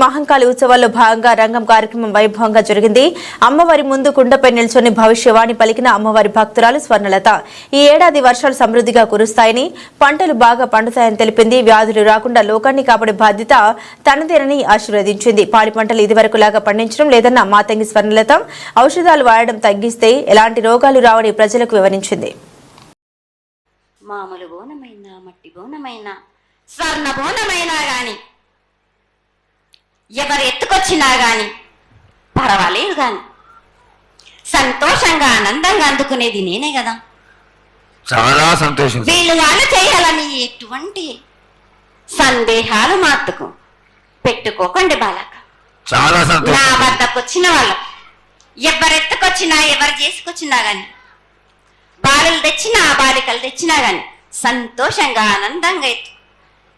మహంకాళి ఉత్సవాల్లో భాగంగా రంగం కార్యక్రమం వైభవంగా జరిగింది. అమ్మవారి ముందు కుండపై నిల్చొని భవిష్యవాణి పలికిన అమ్మవారి భక్తురాలు స్వర్ణలత. ఈ ఏడాది వర్షాలు సమృద్ధిగా కురుస్తాయని పంటలు బాగా పండుతాయని తెలిపింది. వ్యాధులు రాకుండా లోకాన్ని కాపాడే బాధ్యత తనదేనని ఆశీర్వదించింది. పాడి పంటలు ఇదివరకు లాగా పండించడం లేదన్న మాతంగి స్వర్ణలత ఔషధాలు వాడడం తగ్గిస్తే ఎలాంటి రోగాలు రావని ప్రజలకు వివరించింది. మామూలు బోనమైనా మట్టి బోనమైనా స్వర్ణ బోనమైనా గాని ఎవరు ఎత్తుకొచ్చినా గాని పర్వాలేదు గాని. సంతోషంగా ఆనందంగా అందుకునేది నేనే కదా. చాలా సంతోషం వీళ్ళు వాళ్ళు చేయాలని ఎటువంటి సందేహాలు మాత్తుకు పెట్టుకోకండి బాలక. చాలా నా సంతోషం. వద్దకు వచ్చిన వాళ్ళు ఎవరు ఎత్తుకొచ్చినా ఎవరు చేసుకొచ్చినా గాని బాలలు తెచ్చినా బాలికలు తెచ్చినా గాని సంతోషంగా ఆనందంగా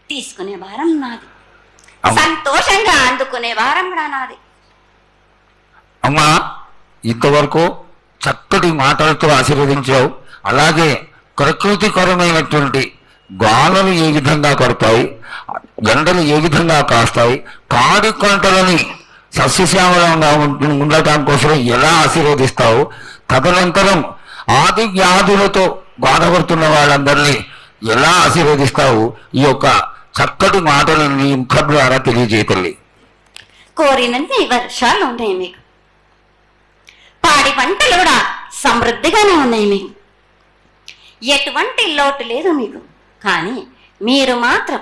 తీసుకునే వారం నాది. సంతోషంగా అందుకునే వారం నాది. అమ్మా ఇంతవరకు చక్కటి మాటలతో ఆశీర్వదించావు. అలాగే ప్రకృతికరమైనటువంటి గాలులు ఏ విధంగా కొడతాయి ఎండలు ఏ విధంగా కాస్తాయి కాడి పంటలని సస్యశ్యామలంగా ఉండటం కోసం ఎలా ఆశీర్వదిస్తావు? తదనంతరం ఆది వ్యాధులతో బాధపడుతున్న వాళ్ళందరినీ ఎలా ఆశీర్వదిస్తావు? ఈ యొక్క చక్కటి మాటలు నీ ముఖం ద్వారా తెలియజేయతల్లి కోరినన్ని వర్షాలు ఉన్నాయి మీకు. పాడి పంటలు కూడా సమృద్ధిగానే ఉన్నాయి మీకు. ఎటువంటి లోటు లేదు మీకు. కానీ మీరు మాత్రం